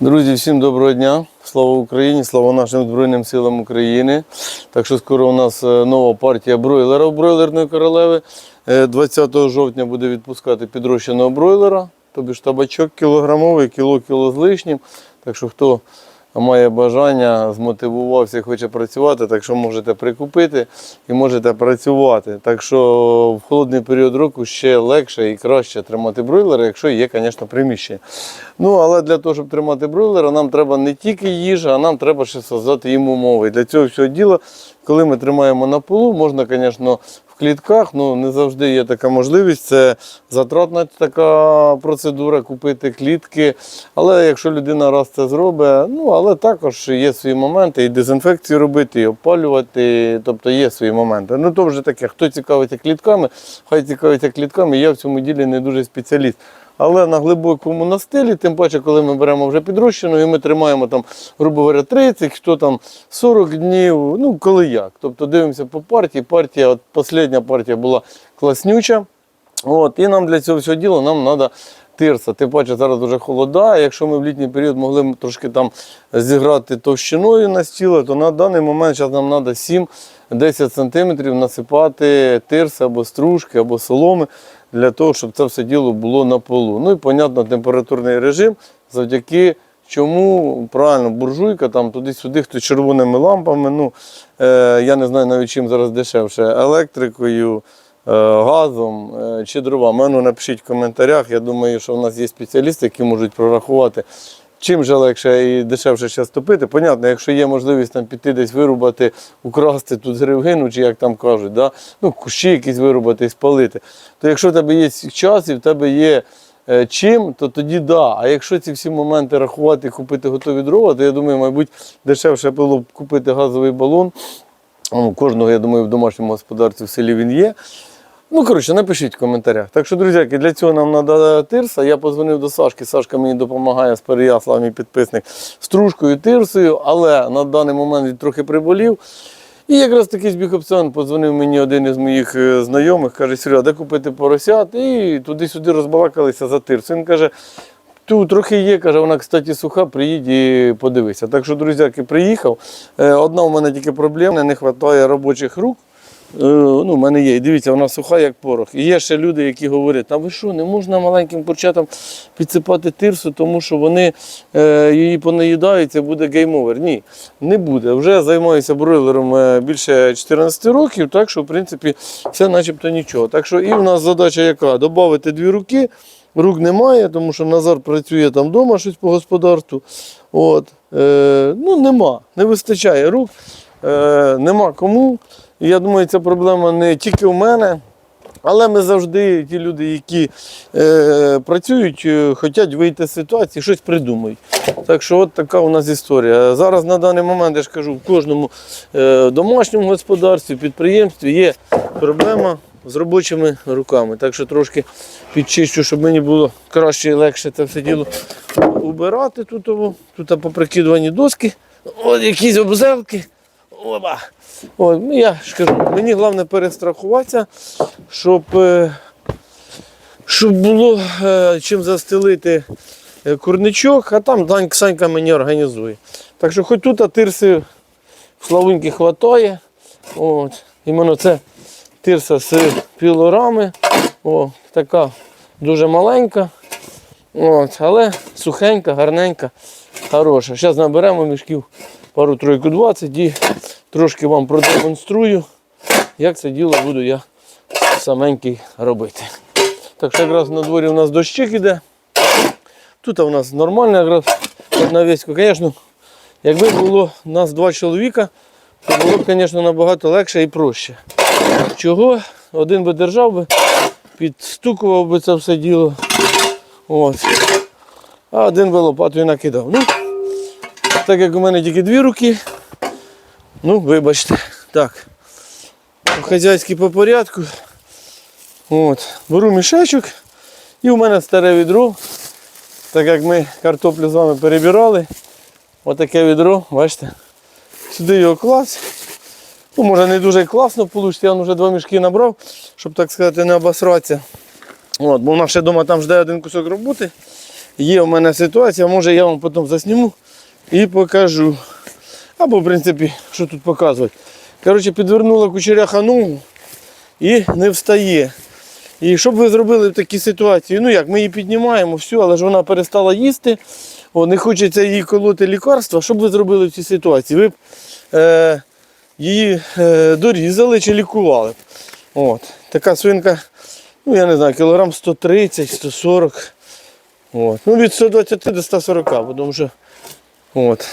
Друзі, всім доброго дня! Слава Україні! Слава нашим Збройним силам України. Так що скоро у нас е, нова партія бройлера бройлерної королеви. Е, 20 жовтня буде відпускати підрощеного бройлера, тобі ж табачок кілограмовий, кіло кіло з лишнім. Так що хто має бажання, змотивувався і хоче працювати, так що можете прикупити і можете працювати. Так що в холодний період року ще легше і краще тримати бройлера, якщо є, звісно, приміщення. Ну, але для того, щоб тримати бройлера, нам треба не тільки їжа, а нам треба ще создати їм умови. Для цього всього діла, коли ми тримаємо на полу, можна, звісно, в клітках, ну не завжди є така можливість. Це затратна така процедура купити клітки. Але якщо людина раз це зробить, ну але також є свої моменти, і дезінфекцію робити, і опалювати. Тобто є свої моменти. Ну то вже таке, хто цікавиться клітками, хай цікавиться клітками. Я в цьому ділі не дуже спеціаліст. Але на глибокому настилі, тим паче, коли ми беремо вже підрощену, і ми тримаємо там, грубо говоря, 30, хто там 40 днів, ну коли як. Тобто дивимося по партії. Партія, от остання партія була класнюча. От, і нам для цього всього діла нам треба тирса. Тим паче зараз дуже холода. Якщо ми в літній період могли трошки там зіграти товщиною на стіло, то на даний момент зараз нам треба 7-10 см насипати тирси або стружки, або соломи для того, щоб це все діло було на полу. Ну і, понятно, температурний режим, завдяки чому правильно буржуйка там туди-сюди, хто червоними лампами. Ну, е, я не знаю навіть чим зараз дешевше, електрикою. е, Газом е, чи дровами. Ну, напишіть в коментарях. Я думаю, що в нас є спеціалісти, які можуть прорахувати, чим же легше і дешевше зараз топити. Понятно, якщо є можливість там піти десь вирубати, украсти тут гривгину, чи як там кажуть, да? ну, кущі якісь вирубати і спалити. То якщо в тебе є час і в тебе є е, чим, то тоді да. А якщо ці всі моменти рахувати і купити готові дрова, то я думаю, мабуть, дешевше було б купити газовий балон. Кожного, я думаю, в домашньому господарстві в селі він є. Ну, коротше, напишіть в коментарях. Так що, друзяки, для цього нам треба тирса. Я позвонив до Сашки. Сашка мені допомагає з Переяслава, мій підписник, стружкою тирсою, але на даний момент він трохи приболів. І якраз такий збіг опціон подзвонив мені один із моїх е, знайомих, каже, Серега, де купити поросят? І туди-сюди розбалакалися за тирсу. Він каже, Тут трохи є, каже, вона, кстати, суха, приїдь і подивися. Так що, друзяки, приїхав. Е, Одна у мене тільки проблема, не вистачає робочих рук. Е, Ну, у мене є. І дивіться, вона суха, як порох. І є ще люди, які говорять, а ви що, не можна маленьким курчатам підсипати тирсу, тому що вони е, її понаїдаються, буде гейм-овер. Ні, не буде. Вже займаюся бройлером е, більше 14 років, так що, в принципі, все начебто нічого. Так що і в нас задача яка? Добавити дві руки. Рук немає, тому що Назар працює там вдома щось по господарству. От. Е, ну, нема, не вистачає рук, е, нема кому. І я думаю, ця проблема не тільки у мене, але ми завжди, ті люди, які е, працюють, е, хочуть вийти з ситуації, щось придумають. Так що от така у нас історія. Зараз на даний момент я ж кажу, в кожному е, домашньому господарстві, підприємстві є проблема з робочими руками. Так що трошки підчищу, щоб мені було краще і легше це все діло убирати тут. Тут поприкидувані доски, от якісь обзелки. Оба. От, ну, я ж кажу, мені головне перестрахуватися, щоб, е, щоб було е, чим застелити е, курничок, а там Дань Санька мені організує. Так що хоч тут тирси в Славуньки хватає. От. Іменно це тирса з пілорами. О, така дуже маленька. От, але сухенька, гарненька, хороша. Зараз наберемо мішків пару тройку 20 і трошки вам продемонструю, як це діло буду я саменький робити. Так що якраз на дворі у нас дощик іде. Тут у нас нормально якраз навісько. Звісно, якби було нас два чоловіка, то було б, звісно, набагато легше і проще. Чого? Один би держав би, підстукував би це все діло. От. А один би лопатою накидав. Ну, так як у мене тільки дві руки, ну, вибачте. Так. Хазяйський по порядку. От. Беру мішечок. І у мене старе відро. Так як ми картоплю з вами перебирали. Отаке відро, бачите. Сюди його класть. Ну, може не дуже класно вийде, я вже два мішки набрав, щоб так сказати не обосратися. От, бо в нас ще вдома там жде один кусок роботи. є в мене ситуація, може я вам потім засніму і покажу. Або, в принципі, що тут показувати. Коротше, підвернула кучеряха ногу і не встає. І що б ви зробили в такій ситуації? Ну як, ми її піднімаємо, все, але ж вона перестала їсти, о, не хочеться їй колоти лікарства. Що б ви зробили в цій ситуації? Ви б е, її е, дорізали чи лікували б. От. Така свинка, ну я не знаю, кілограм 130-140. От. Ну, від 120 до 140, тому що. От.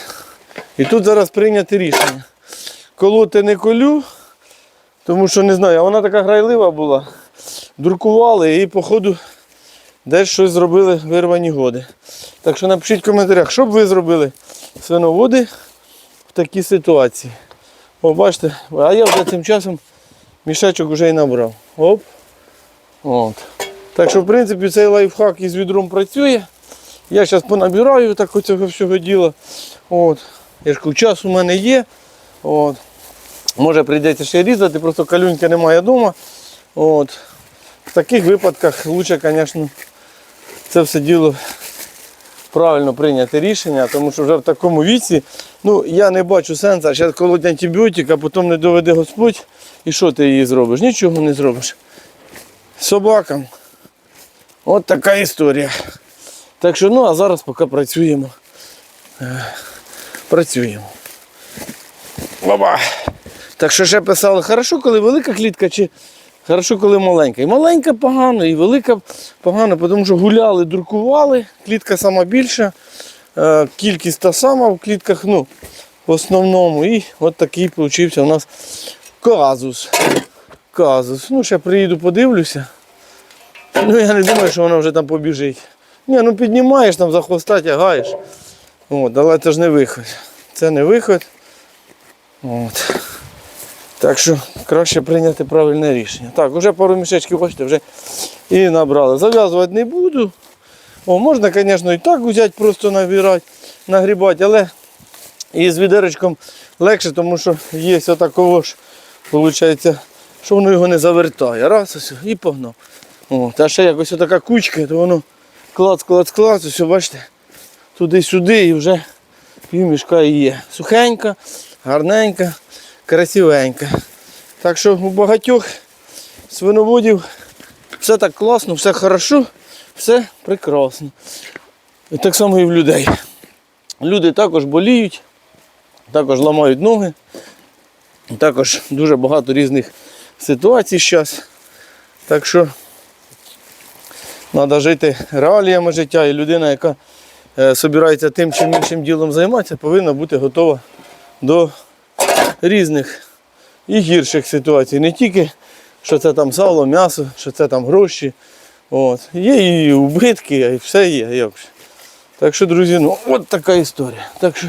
І тут зараз прийняти рішення. Колоти не колю, тому що не знаю, а вона така грайлива була. Друкували і, походу, десь щось зробили вирвані годи. Так що напишіть в коментарях, що б ви зробили свиноводи в такій ситуації. О, бачите, а я вже цим часом мішечок вже і набрав. Оп. От. Так що, в принципі, цей лайфхак із відром працює. Я зараз понабираю так оцього всього діла. От. Я ж кажу, час у мене є. От. Може прийдеться ще різати, просто калюньки немає вдома. От. В таких випадках краще, звісно, це все діло правильно прийняти рішення, тому що вже в такому віці ну, я не бачу сенсу, зараз колоть антибіотик, а потім не доведе Господь. І що ти її зробиш? Нічого не зробиш. Собакам. От така історія. Так що, ну, а зараз поки працюємо. Працюємо. Баба. Так що ще писали, хорошо, коли велика клітка чи хорошо, коли маленька. І маленька погано, і велика погано, тому що гуляли, друкували, клітка сама більша, е, кількість та сама в клітках, ну, в основному. І от такий получився у нас казус. Казус. Ну, ще приїду, подивлюся. Ну, я не думаю, що вона вже там побіжить. Ні, ну піднімаєш там за хвоста тягаєш. От, але це ж не виход. Це не виход. От. Так що краще прийняти правильне рішення. Так, вже пару мішечків, бачите, вже і набрали. Зав'язувати не буду. О, можна, звісно, і так взяти, просто набирати, нагрібати, але і з відеречком легше, тому що є отакого ж, виходить, що воно його не завертає. Раз, ось, і погнав. О, та ще якось така кучка, то воно клац, клац, клац, ось, бачите, туди-сюди і вже пів мішка і є. Сухенька, гарненька, красивенька. Так що у багатьох свиноводів все так класно, все хорошо, все прекрасно. І так само і в людей. Люди також боліють, також ламають ноги, також дуже багато різних ситуацій зараз. Так що треба жити реаліями життя і людина, яка собирається тим чи іншим ділом займатися, повинна бути готова до різних і гірших ситуацій. Не тільки, що це там сало, м'ясо, що це там гроші. От. Є і убитки, і все є. Так що, друзі, ну от така історія. Так що,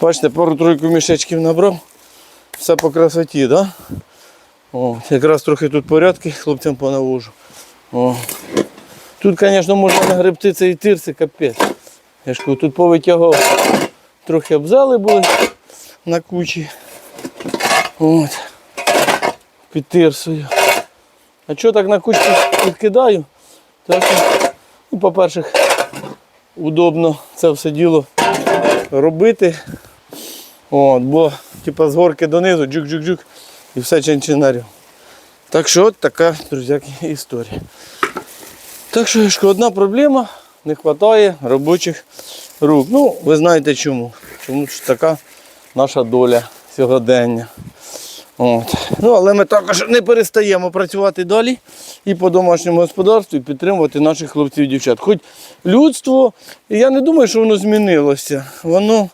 бачите, пару-тройку мішечків набрав. Все по красоті? Да? О, якраз трохи тут порядки хлопцям понавожу. О. Тут, звісно, можна нагребти цей тир, це капець. Я ж кажу, тут повитягав, трохи обзали були на кучі. От. Під тирсою. А чого так на кучку підкидаю? Так, ну, по-перше, удобно це все діло робити. От, бо типа, з горки донизу, джук-джук-джук і все чинчинарів. Так що от така, друзяки, історія. Так що одна проблема, не вистачає робочих рук. Ну, ви знаєте чому. Чому ж така наша доля сьогодення. От. Ну, але ми також не перестаємо працювати далі і по домашньому господарству, і підтримувати наших хлопців і дівчат. Хоч людство, я не думаю, що воно змінилося. Воно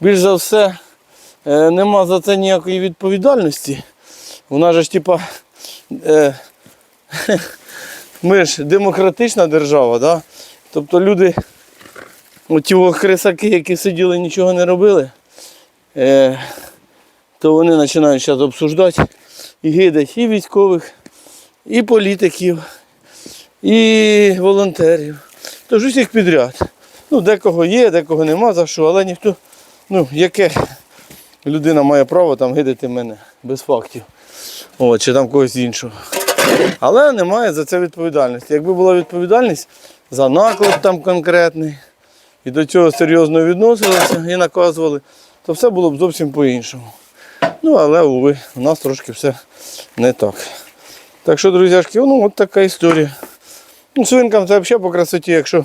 більш за все е, нема за це ніякої відповідальності. Же ж типа. Е, ми ж демократична держава, да? тобто люди, оті о хрисаки, які сиділи, нічого не робили, е, то вони починають зараз обсуждати і гидать і військових, і політиків, і волонтерів. Тож усіх підряд. Ну, декого є, декого нема за що, але ніхто, ну, яке людина має право там гидати мене без фактів. От, чи там когось іншого. Але немає за це відповідальності. Якби була відповідальність, за наклад там конкретний, і до цього серйозно відносилися і наказували, то все було б зовсім по-іншому. Ну, але, уви, у нас трошки все не так. Так що, друзяшки, ну от така історія. Ну, свинкам це взагалі по красоті, якщо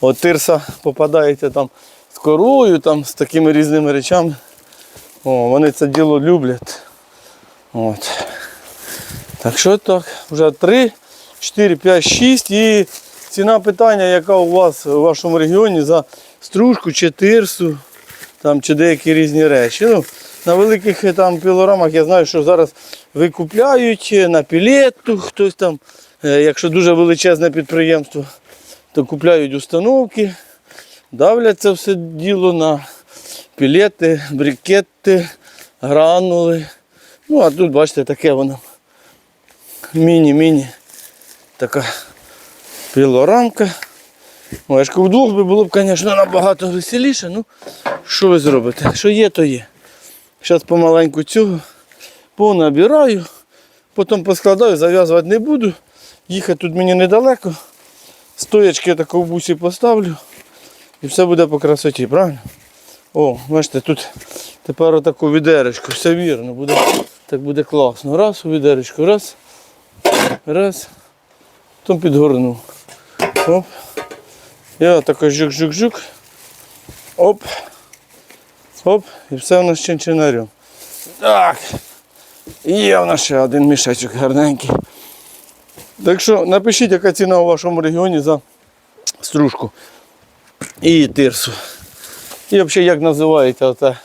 от тирса попадається там з корою, там, з такими різними речами. О, вони це діло люблять. От. Так що так, вже 3, 4, 5, 6 і ціна питання, яка у вас у вашому регіоні за стружку чи тирсу, там, чи деякі різні речі. Ну, на великих е, там пілорамах я знаю, що зараз викупляють е, на пілету, хтось там, е, якщо дуже величезне підприємство, то купляють установки, давлять це все діло на пілети, брикети, гранули. Ну, а тут, бачите, таке воно. Міні-міні. Така пілорамка. О, я ж кажу, вдвох би було б, звісно, набагато веселіше. Ну, що ви зробите? Що є, то є. Зараз помаленьку цього понабираю, потім поскладаю, зав'язувати не буду. Їхати тут мені недалеко. Стоячки таку в бусі поставлю. І все буде по красоті, правильно? О, бачите, тут тепер отаку відеречку, все вірно, буде, так буде класно. Раз у відеречку, раз, раз, потім підгорнув. Оп. Я тако жук-жук-жук. Оп. Оп. І все у нас чинчинарем. Так. І є в нас ще один мішечок гарненький. Так що напишіть, яка ціна у вашому регіоні за стружку і тирсу. І взагалі як називається ота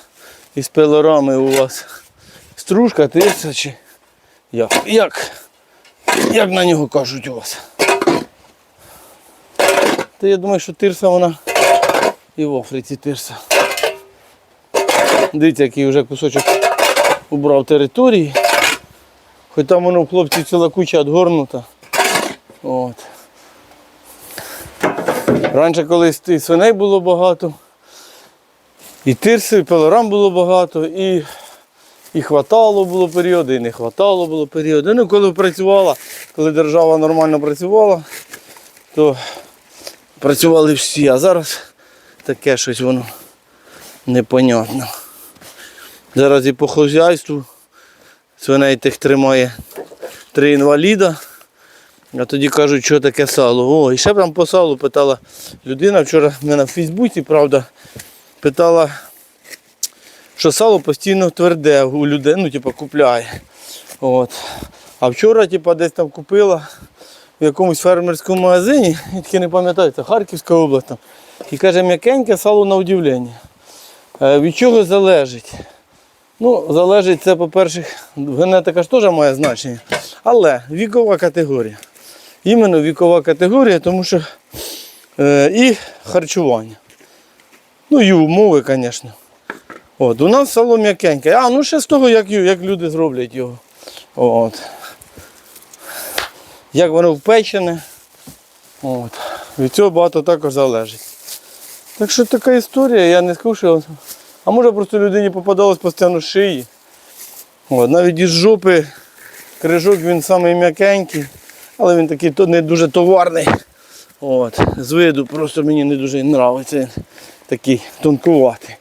із пилорами у вас стружка, тирса чи як? Як? Як на нього кажуть у вас? Та я думаю, що тирса вона і в Африці тирса. Дивіться, який вже кусочок убрав території. Хоч там воно в хлопці ціла куча відгорнута. От. Раніше колись і свиней було багато, і тирси, і пилорам було багато, і, і хватало було періоди, і не хватало було періоди. Ну, коли працювала, коли держава нормально працювала, то працювали всі, а зараз таке щось воно непонятно. Зараз і по хазяйству свиней тих тримає три інваліда. А тоді кажуть, що таке сало. О, і ще прям по салу питала людина. Вчора мене в Фейсбуці, правда, питала, що сало постійно тверде у людей, ну, типу, купляє. От. А вчора, типу, десь там купила в якомусь фермерському магазині, я таки не пам'ятаю, це Харківська область. Там. І каже, м'якеньке сало на удивлення. Е, Від чого залежить? Ну, залежить це, по-перше, генетика ж теж має значення. Але вікова категорія. Іменно вікова категорія, тому що е, і харчування. Ну і умови, звісно. От, у нас сало м'якеньке. А, ну ще з того, як, як люди зроблять його. От. Як воно впечене. От. Від цього багато також залежить. Так що така історія, я не скажу. А може просто людині попадалось постійно шиї. От, навіть із жопи крижок він самий м'якенький, але він такий не дуже товарний. От, з виду просто мені не дуже подобається. Такий тонкуватий.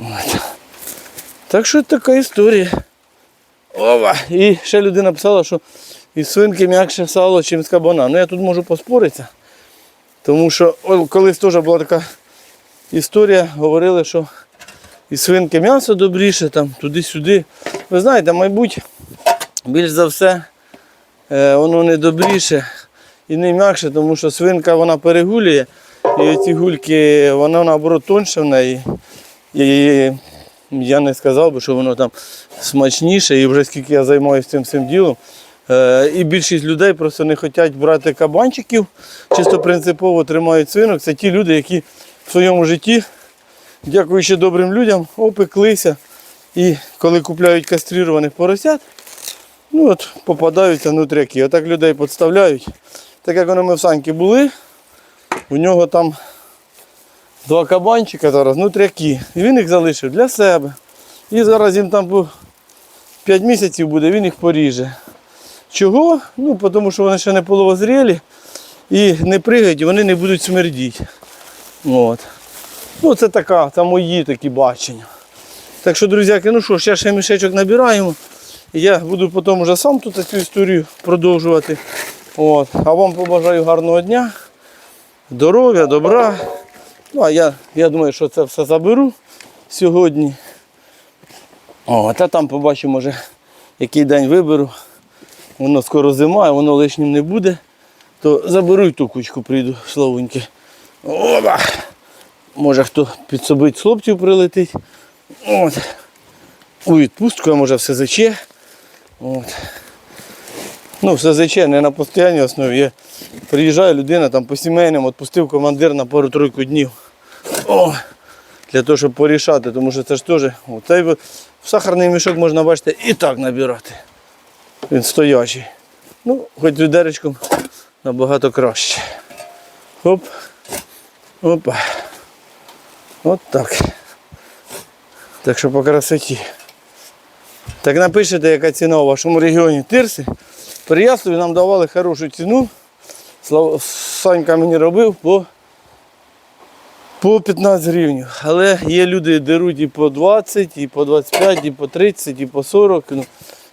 От. Так що така історія. Ова! І ще людина писала, що із свинки м'якше сало, ніж з кабана. Ну я тут можу поспоритися. Тому що колись теж була така історія, говорили, що і свинки м'ясо добріше, там, туди-сюди. Ви знаєте, мабуть, більш за все е, воно не добріше і не м'якше, тому що свинка вона перегулює, і ці гульки, воно наоборот тоньше в неї. І я не сказав би, що воно там смачніше, і вже скільки я займаюся цим всім ділом. Е, І більшість людей просто не хочуть брати кабанчиків, чисто принципово тримають свинок. Це ті люди, які в своєму житті, дякуючи добрим людям, опеклися. І коли купляють кастрированих поросят, ну от попадаються нутряки. Отак людей підставляють. Так як вони ми в Саньки були, у нього там два кабанчика зараз, нутряки. І він їх залишив для себе. І зараз їм там по 5 місяців буде, він їх поріже. Чого? Ну, тому що вони ще не половозрілі. і не пригають, вони не будуть смердіти. От. Ну, це така, це мої такі бачення. Так що, друзяки, ну що, ще ще мішечок набираємо. Я буду потім вже сам тут цю історію продовжувати. От. А вам побажаю гарного дня, здоров'я, добра. Ну, а я, я думаю, що це все заберу сьогодні. О, та там побачимо, може, який день виберу. Воно скоро зима, воно лишнім не буде. То заберу й ту кучку, прийду славуньки. Оба! Може хто підсобить хлопців прилетить. От. У відпустку, а може все заче. От. Ну, все заче, не на постійній основі. Я приїжджає людина там по сімейному, відпустив командир на пару-тройку днів. О, для того, щоб порішати, тому що це ж теж. о, Цей ви- в сахарний мішок можна, бачите, і так набирати. Він стоячий. Ну, хоч відеречком набагато краще. Оп. Опа. От так. Так що по красоті. Так напишете, яка ціна у вашому регіоні тирси. Переяславі нам давали хорошу ціну. Санька мені робив по, по 15 гривень. Але є люди, деруть і по 20, і по 25, і по 30, і по 40. Ну,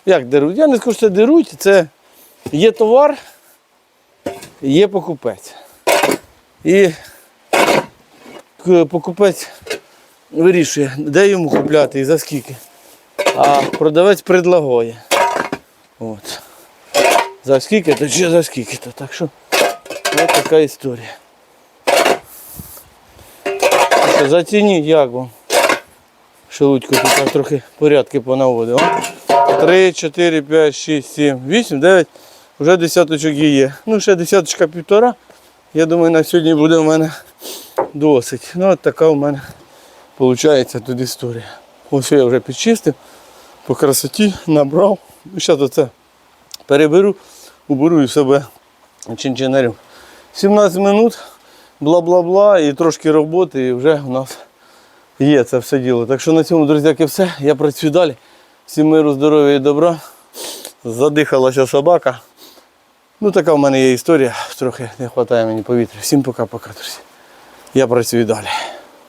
як деруть? Я не скажу, що деруть. Це є товар, є покупець. І покупець вирішує, де йому купляти і за скільки. А продавець предлагає. От. За скільки, то чи за скільки то. Так що ось така історія. Що, Зацініть, як вам. Шелудько тут так трохи порядки понаводив. 3, 4, 5, 6, 7, 8, 9. Вже десяточок є. Ну, ще десяточка півтора. Я думаю, на сьогодні буде в мене досить. Ну, от така у мене виходить тут історія. Ось я вже підчистив, по красоті набрав. Зараз оце переберу, уберу і себе чинчинарю. 17 минут, бла-бла-бла, і трошки роботи, і вже у нас є це все діло. Так що на цьому, друзяки, все. Я працюю далі. Всім миру, здоров'я і добра. Задихалася собака. Ну, така в мене є історія, трохи не вистачає мені повітря. Всім пока-пока, друзі. Я працюю далі.